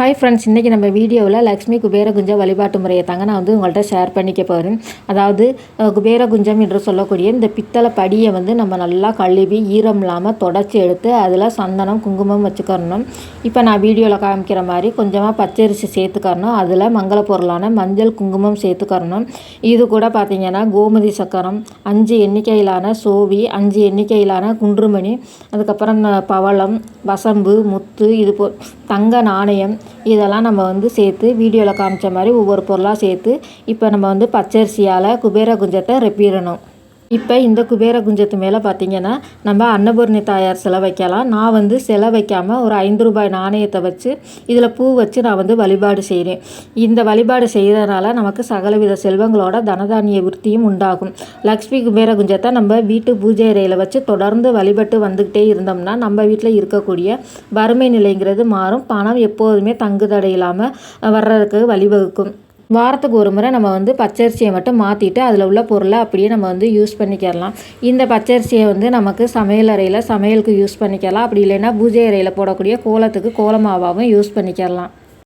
Hi friends இன்றைக்கி நம்ம வீடியோவில் லக்ஷ்மி குபேர குஞ்ச வழிபாட்டு முறையை தாங்க நான் வந்து உங்கள்கிட்ட ஷேர் பண்ணிக்க போகிறேன் அதாவது குபேர குஞ்சம் என்று சொல்லக்கூடிய இந்த பித்தளை படியை வந்து நம்ம நல்லா கழுவி ஈரம் இல்லாமல் தொடச்சி எடுத்து அதில் சந்தனம் குங்குமம் வச்சுக்கரணும் இப்போ நான் வீடியோவில் காமிக்கிற மாதிரி கொஞ்சமாக பச்சரிசி சேர்த்துக்கறணும். அதில் மங்கள பொருளான மஞ்சள் குங்குமம் சேர்த்துக்கறணும். இது கூட பார்த்திங்கன்னா கோமதி சக்கரம் அஞ்சு எண்ணிக்கையிலான சோவி அஞ்சு எண்ணிக்கையிலான குன்றுமணி அதுக்கப்புறம் பவளம் வசம்பு முத்து இது போ தங்க நாணயம் இதெல்லாம் நம்ம வந்து சேர்த்து வீடியோவில் காமிச்ச மாதிரி ஒவ்வொரு பொருளாக சேர்த்து இப்போ நம்ம வந்து பச்சரிசியால் குபேர குஞ்சத்தை ரெப்பிடணும். இப்போ இந்த குபேர குஞ்சத்து மேலே பார்த்தீங்கன்னா நம்ம அன்னபூர்ணி தாயார் சிலை வைக்கலாம். நான் வந்து சிலை வைக்காமல் ஒரு ஐந்து ரூபாய் நாணயத்தை வச்சு இதில் பூ வச்சு நான் வந்து வழிபாடு செய்கிறேன் இந்த வழிபாடு செய்கிறதுனால நமக்கு சகலவித செல்வங்களோட தனதானிய விருத்தியும் உண்டாகும். லக்ஷ்மி குபேர குஞ்சத்தை நம்ம வீட்டு பூஜை அறையில் வச்சு தொடர்ந்து வழிபட்டு வந்துக்கிட்டே இருந்தோம்னா நம்ம வீட்டில் இருக்கக்கூடிய வறுமை நிலைங்கிறது மாறும். பணம் எப்போதுமே தங்குதடை இல்லாமல் வர்றதுக்கு வழிவகுக்கும். வாரத்துக்கு ஒரு முறை நம்ம வந்து பச்சரிசியை மட்டும் மாற்றிட்டு அதில் உள்ள பொருளை அப்படியே நம்ம வந்து யூஸ் பண்ணிக்கிறலாம். இந்த பச்சரிசியை வந்து நமக்கு சமையல் அறையில் சமையலுக்கு யூஸ் பண்ணிக்கலாம். அப்படி இல்லைன்னா பூஜை அறையில் போடக்கூடிய கோலத்துக்கு கோலமாவாகவும் யூஸ் பண்ணிக்கிறலாம்.